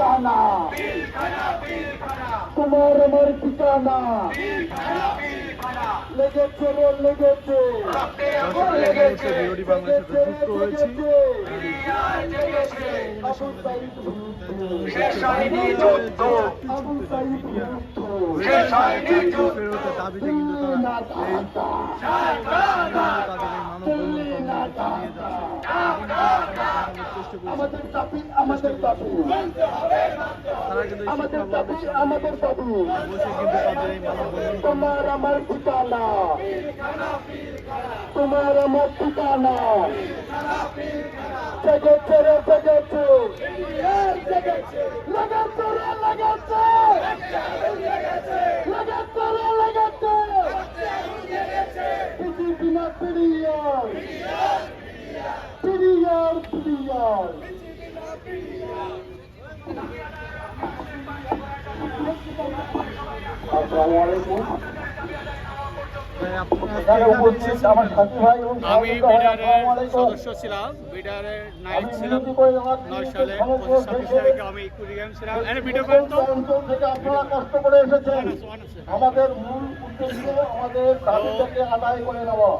ঠিকানা তোমার আমার ঠিকানা লেগেছে রে লেগেছে মুহূর্তে বিরোধী বাংলার আমাদের দাবি আমাদের দাবি। আমাদের দাবি আমাদের দাবি। তোমার আমার ঠিকানা। তোমার আমার ঠিকানা। জগৎ ছেড়ে জেগেছে আমি বিডারের সদস্য ছিলাম। বিডারের নায়ক ছিলাম বিরতি করে আমার নয় সালে পঁচিশ ছাব্বিশ তারিখে আমি কুড়িগ্রাম ছিলাম। এনে ভিডিও করেন তো। আপনারা কষ্ট করে এসেছেন। আমাদের মূল উদ্দেশ্য আমাদের দাবিটাকে আদায় করে নেওয়া।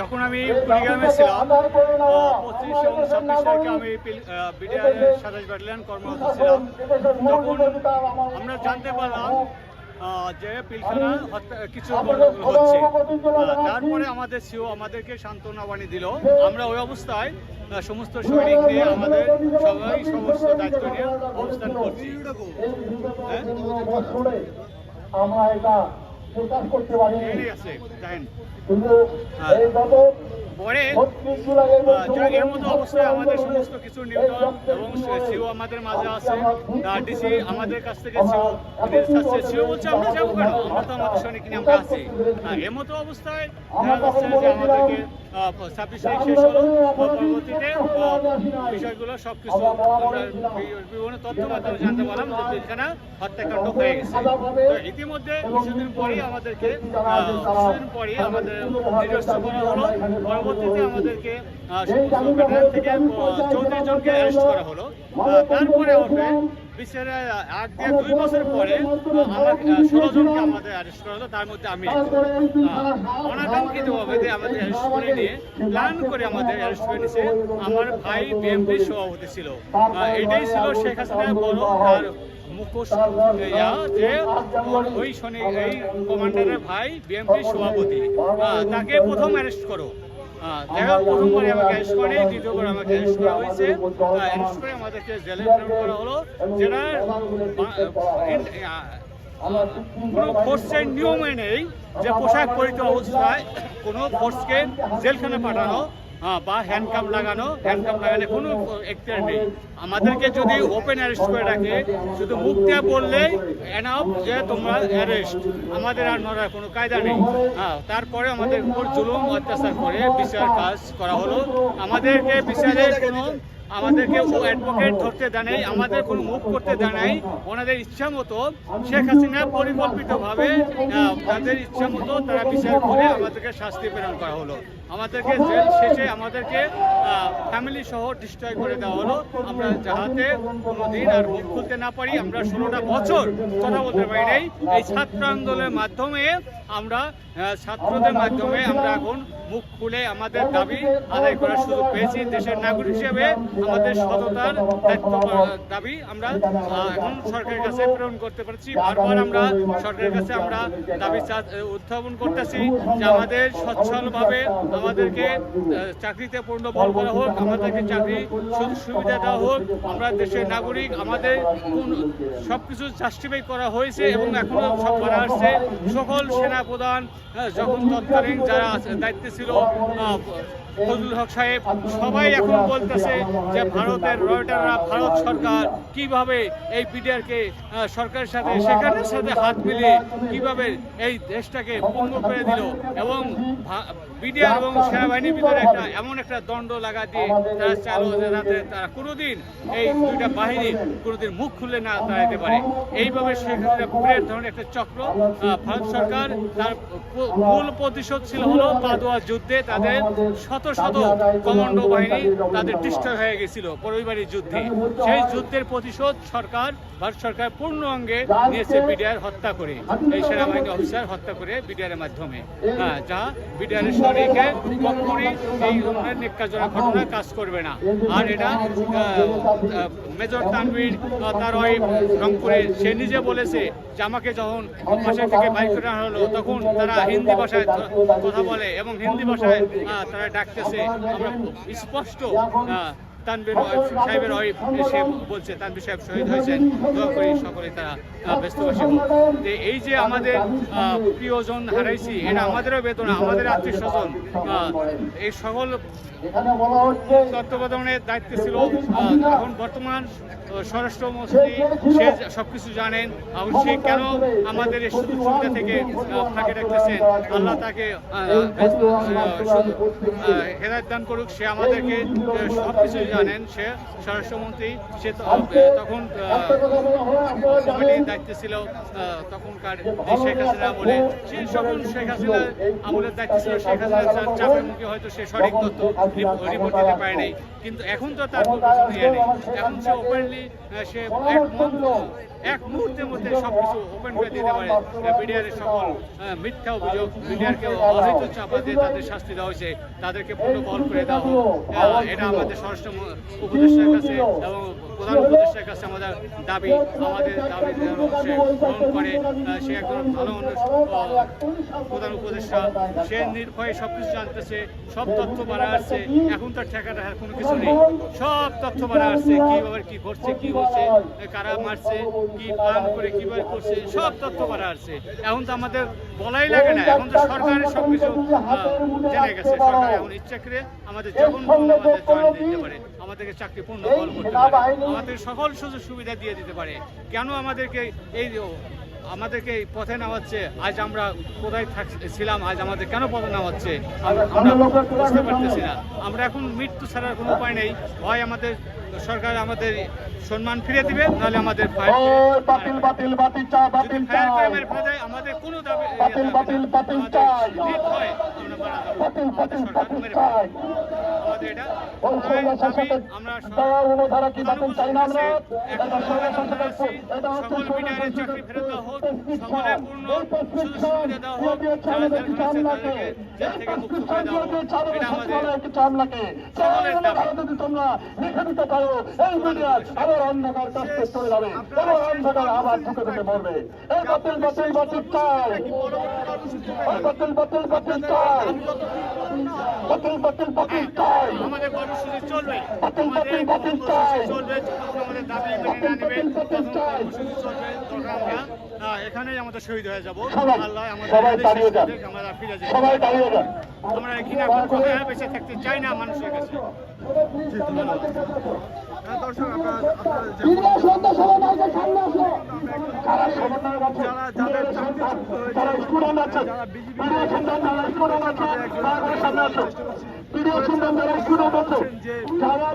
যখন আমি কুড়িগ্রামে ছিলাম পঁচিশ এবং ছাব্বিশ তারিখে আমি বিডিআরের সাতাশ ব্যাটালিয়ন কর্মরত ছিলাম। তখন আমরা জানতে পারলাম যে পিলখানা কিছু হচ্ছে। তারপরে আমাদের সিও আমাদেরকে সান্ত্বনা বাণী দিল আমরা ওই অবস্থায় সমস্ত সৈনিক নিয়ে আমাদের সবাই সমস্ত দায়িত্ব নিয়ে অবস্থান করছি হ্যাঁ? আমরা এটা প্রকাশ করতে এটাই আছে পরে যাক, মতো অবশ্যই আমাদের সমস্ত কিছু নিউটন এবং সিও আমাদের মাঝে আছে ডিসি আমাদের কাছ থেকে সিও সিও বলছে আমরা যাব কেন? আমরা তো আমাদের সৈনিক নিয়ে আমরা আছি। এর মতো অবস্থায় দেখা যাচ্ছে যে আমাদেরকে ছাব্বিশ তারিখ শেষ হলো পরবর্তীতে বিষয়গুলো সব কিছু বিভিন্ন তথ্য মাধ্যমে জানতে পারলাম যে পিলখানা হত্যাকাণ্ড হয়ে গেছে। তো ইতিমধ্যে কিছুদিন পরেই আমাদেরকে কিছুদিন পরেই আমাদের নিজস্ব করা হলো। পরবর্তীতে আমাদেরকে থেকে চৌত্রিশ জনকে অ্যারেস্ট করা হলো। তারপরে ওঠে আগ দিয়ে দুই বছর পরে আমার ষোলো জনকে আমাদের অ্যারেস্ট করা হলো তার মধ্যে আমি অনাকাঙ্ক্ষিতভাবে আমাদের অ্যারেস্ট করে নিয়ে প্ল্যান করে আমাদের অ্যারেস্ট করে নিয়েছে। আমার ভাই বিএমপি সভাপতি ছিল। এটাই ছিল শেখ হাসিনার বড় তার মুখোশ যে ওই শনি এই কমান্ডারের ভাই বিএমপির সভাপতি। তাকে প্রথম অ্যারেস্ট করো। দেখা প্রথমবারে আমাকে অ্যারেস্ট করে দ্বিতীয়বার আমাকে অ্যারেস্ট করা হয়েছে। অ্যারেস্ট করে আমাদেরকে জেলে করা হলো। যেটা কোনো ফোর্সের নিয়মে নেই যে পোশাক পরিত অবস্থায় কোনো ফোর্সকে জেলখানে পাঠানো। আহ, বা হ্যান্ডকাম লাগানো হ্যান্ডকাম লাগালে কোনো এখতিয়ার নেই। আমাদেরকে যদি ওপেন অ্যারেস্ট করে রাখে শুধু মুখ দিয়ে বললেই এনাফ যে তোমরা অ্যারেস্ট আমাদের আর নড়ার কোনো কায়দা নেই। হ্যাঁ তারপরে আমাদের উপর জুলুম অত্যাচার করে বিচার কাজ করা হলো। আমাদেরকে বিচারের কোনো আমাদেরকে ও অ্যাডভোকেট ধরতে দেয় নাই, আমাদের কোনো মুভ করতে দেয় নাই। ওনাদের ইচ্ছা মতো শেখ হাসিনা পরিকল্পিতভাবে তাদের ইচ্ছা মতো তারা বিচার করে আমাদেরকে শাস্তি প্রেরণ করা হলো। আমাদেরকে জেল শেষে আমাদেরকে ফ্যামিলি সহ ডিস্ট্রয় করে দেওয়া হলো। আমরা যাহাতে কোনো দিন আর মুখ খুলতে না পারি, আমরা ষোলোটা বছর কথা বলতে পারি নাই। এই ছাত্র আন্দোলনের মাধ্যমে আমরা ছাত্রদের মাধ্যমে আমরা এখন মুখ খুলে আমাদের দাবি আদায় করার সুযোগ পেয়েছি। দেশের নাগরিক হিসেবে আমাদের সততার দায়িত্ব দাবি আমরা এখন সরকারের কাছে প্রেরণ করতে পারছি। বারবার আমরা সরকারের কাছে আমরা দাবি উত্থাপন করতেছি যে আমাদের সচ্ছলভাবে আমাদেরকে চাকরিতে পূর্ণ বল করা হোক, আমাদেরকে চাকরি সুযোগ সুবিধা দেওয়া হোক, আমরা দেশের নাগরিক, আমাদের সব কিছু জাস্টিফাই করা হয়েছে এবং এখনও সব করা আসছে। সকল সেনা প্রধান যখন তৎকালীন যারা দায়িত্বে ছিল ফজলুল হক সাহেব, সবাই এখন বলতেছে যে ভারতের রয়টাররা, ভারত সরকার কীভাবে এই বিডিআরকে সরকারের সাথে, সেখানের সাথে হাত মিলিয়ে কীভাবে এই দেশটাকে পঙ্গ করে দিল এবং বিডিআর এবং সেনাবাহিনীর ভিতরে একটা এমন একটা দণ্ড লাগা দিয়ে তারা চালু যাতে তারা কোনোদিন এই দুইটা বাহিনী কোনোদিন মুখ খুলে না দাঁড়াতে পারে। এইভাবে সেখানে বিরাট ধরনের একটা চক্র ভারত সরকার তার মূল প্রতিশোধ ছিল হলো পাদোয়া যুদ্ধে। তাদের শত শত কমান্ডো বাহিনী তাদের ডিস্টার্ব হয়ে গেছিল পরিবারের যুদ্ধে। সেই যুদ্ধের প্রতিশোধ সরকার ভারত সরকার পূর্ণ অঙ্গে নিয়েছে বিডিআর হত্যা করে। এই সেনাবাহিনী অফিসার হত্যা করে বিডিআর এর মাধ্যমে। হ্যাঁ, যা বিডিআর এর শরীরকে কখনোই এই ধরনের নিকাজনক ঘটনা কাজ করবে না। আর এটা মেজর তানভীর তার ওয়াইফ রংপুরে সে নিজে বলেছে যে আমাকে যখন বাসা থেকে বাইক করে হলো, তখন তারা হিন্দি ভাষায় কথা বলে এবং হিন্দি ভাষায় তারা ডাকতেছে। আমরা স্পষ্ট আহ, তানভীর সাহেবের ওয়াইফ সে বলছে তানভীর সাহেব শহীদ হয়েছেন। দোয়া করি সকলে তারা ব্যস্তবাসী হোক। এই যে আমাদের প্রিয়জন হারাইছি এটা আমাদেরও বেদনা আমাদের আত্মীয় স্বজন এই সকল তত্ত্বাবধানের দায়িত্বে ছিল এখন বর্তমান স্বরাষ্ট্রমন্ত্রী সে সবকিছু জানেন। এবং সে কেন আমাদের এই সুযোগ সুবিধা থেকে ফাঁকে রাখতেছেন আল্লাহ তাকে হেদায়ত দান করুক সে আমাদেরকে সব কিছু জানেন সে স্বরাষ্ট্রমন্ত্রী সে তখন কমিটির দায়িত্বে ছিল তখনকার শেখ হাসিনা আমলে সে সকল শেখ হাসিনা আমলের দায়িত্ব ছিল শেখ হাসিনা চাপের মুখে হয়তো সে সঠিক তথ্য রিপোর্ট দিতে পারে নাই। কিন্তু এখন তো তার নেই। এখন সে ওপেনলি সে এক এক মুহূর্তের মধ্যে সবকিছু ওপেন করে দিতে পারে। বিডিআর সকল মিথ্যা অভিযোগ বিডিআরকে অহেতু চাপা দিয়ে তাদের শাস্তি দেওয়া হয়েছে তাদেরকে পূর্ণ বহল করে দেওয়া এটা আমাদের স্বরাষ্ট্র সব তথ্য বাড়া আসছে এখন তার ঠেকা কোনো হচ্ছে, কারা মারছে, কি প্ল্যান করে, কীভাবে করছে, সব তথ্য বাড়া আসছে এখন তো আমাদের বলাই লাগে না, এখন তো সরকারের সব কিছু জেনে গেছে। সরকার এখন ইচ্ছা করে আমাদের যখন আমাদের জয়েন দিতে পারে। আমাদেরকে চাকরি পূর্ণ বল করতে পারে। আমাদের সকল সুযোগ সুবিধা দিয়ে দিতে পারে। কেন আমাদেরকে এই আমাদেরকে এই পথে নামাচ্ছে আজ আমরা কোথায় ছিলাম আজ আমাদের কেন পথে নামাচ্ছে? আমরা বুঝতে পারতেছি না। আমরা এখন মৃত্যু ছাড়ার কোনো উপায় নেই। হয় আমাদের সরকার আমাদের সম্মান ফিরে দিবে নাহলে আমাদের বাতিল বাতিল বাতিল চা বাতিল দেয়, আমাদের কোনো দাবি বাতিল, বাতিল, বাতিল আমরা বাতিল বাতিল বাতিল। আমাদের এটা আমরা দেওয়া অনুধারা কি বাতিল চাই না আমরা? এখন এটা এটা হচ্ছে সকল মিডিয়ার চাকরি ফেরত তোমরা লিখে দিতে পারো এই মিডিয়া আবার অন্ধকার চলে যাবে। অন্ধকার আবার ঢুকে ঢুকে মরবে এই বাতিল বাতিল বাতিল চাই। বাতিল বাতিল বাতিল চাই। বাতিল বাতিল বাতিল চাই। আমাদের কর্মসূচি চলবে। বাতিল, বাতিল, বাতিল চাই। চলবে। আমাদের দাবি মেনে না নেবে কর্মসূচি চলবে। তখন আমরা আমাদের শহীদ হয়ে যাব। আল্লাহ আমাদের দাঁড়িয়ে যান। আমরা ফিরে যাই সবাই দাঁড়িয়ে যান। আমরা ঘৃণা করতে বেঁচে থাকতে চাই না মানুষের কাছে হ্যাঁ, দর্শক যারা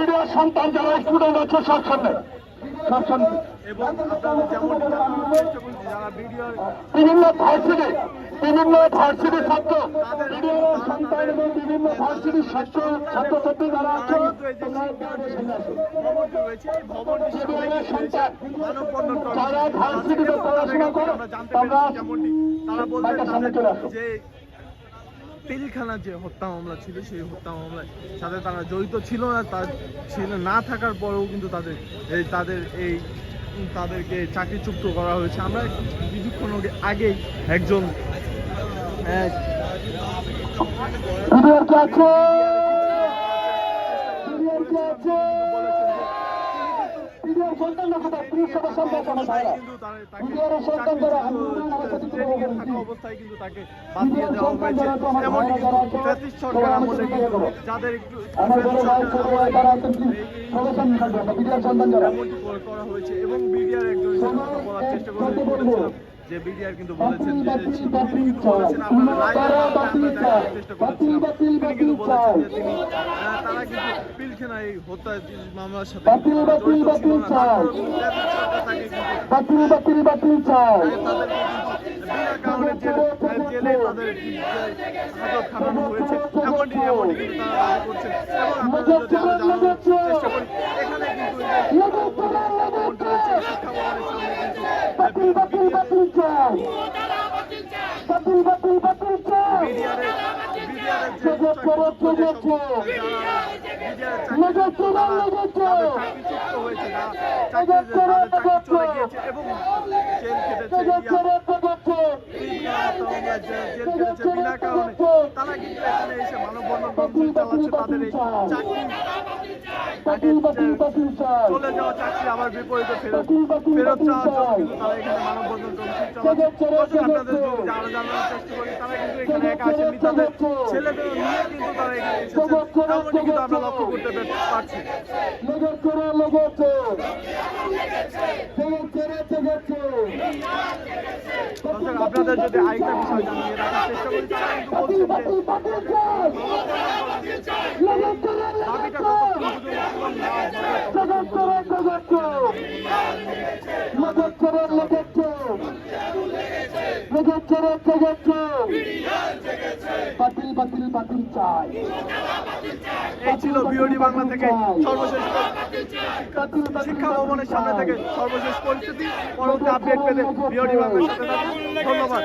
যাদের সন্তান, যারা স্টুডেন্ট আছে সব সামনে। সামনে এবং বিভিন্ন ভার্সিটি বিভিন্ন ভার্সিটি ছাত্র বিভিন্ন সন্তান এবং বিভিন্ন ভার্সিটির ছাত্র ছাত্রছাত্রী যারা আছে সন্তান যারা ভার্সিটিতে পড়াশোনা করো তারা সামনে চলে আসো। যে পিলখানার যে হত্যা মামলা ছিল, সেই হত্যা মামলায় সাথে তারা জড়িত ছিল না, তার ছিল না থাকার পরেও কিন্তু তাদের, এই তাদের এই, তাদেরকে চাকরিচ্যুক্ত করা হয়েছে। আমরা কিছুক্ষণ আগে- আগেই একজন আছে মিডিয়ার কে আছে মিডিয়ার সন্তান না কোথায় প্রিয় সদস্য সন্তান আমার ভাইরা মিডিয়ার সন্তান যারা আমি আমার সাথে কথা ট্রেনিংয়ে থাকা অবস্থায় কিন্তু তাকে বাদ দিয়ে দেওয়া হয়েছে। এমনকি ফ্যাসিস্ট সরকার আমলে কিন্তু যাদের একটু সবার এমনটি করে হয়েছে এবং বিডিআর একজন কথা বলার চেষ্টা করে যে বিডিআর কিন্তু বলেছেন যে বাতিল, তিনি বাতিল কিন্তু চাই। বলেছেন আপনারা লাইভে দেখার চাই। চেষ্টা বাতিল, করেছিলাম বাতিল, তিনি কিন্তু বলেছেন যে চাই। তিনি তারা কিন্তু পিলখানা এই হত্যা মামলার সাথে বাতিল, বাতিল, জড়িত ছিল বাতিল না। তাকে কিন্তু বাতিল বাতিল বাতিল চাই তাদেরকে বিনা কারণে জেলে জেলে তাদের হাজত খাটানো হয়েছে এমনটি এমনটি কিন্তু তারা করছেন এবং আপনাদের যদি আরও জানানোর চেষ্টা করি এখানে কিন্তু এই যে ভবনটি রয়েছে, এই শিক্ষা ভবনের সামনে কিন্তু বাতিল বাতিল বাতিল চাই বাতিল বাতিল বাতিল চাই বিডিআরের বিডিআরের যে প্রজেক্ট করে প্রজেক্ট লেগেছে না লেগেছে চাকরিচ্যুত হয়েছে যারা চাকরি তাদের চাকরি চলে গিয়েছে এবং জেল খেটেছে বিনা কারণে তারা কিন্তু এখানে এসে মানববন্ধন চালাচ্ছে তাদের এই চাকরি বাতিল বাতিল বাতিল চাই। চলে যাওয়া চাকরি আবার বিপরীতে ফেরত ফেরত চাওয়ার জন্য কিন্তু তারা এখানে মানববন্ধন চালাচ্ছে। আপনাদের যদি আরও চেষ্টা করি তারা কিন্তু এখানে একা আসেননি তাদের ছেলেদের নিয়ে কিন্তু তারা এখানে এসেছে। এমনটি কিন্তু আমরা লক্ষ্য করতে পারছি। লেগেছে রে লেগেছে। লেগেছে রে লেগেছে। দর্শক আপনাদের যদি আরেকটা বিষয় জানিয়ে রাখার চেষ্টা করি তারা কিন্তু বলছেন যে বাতিল বাতিল বাতিল চাই এই ছিল বিওডি বাংলা থেকে সর্বশেষ শিক্ষা ভবনের সামনে থেকে সর্বশেষ পরিস্থিতি। পরবর্তী আপডেট পেতে বিওডি বাংলার সাথে ধন্যবাদ।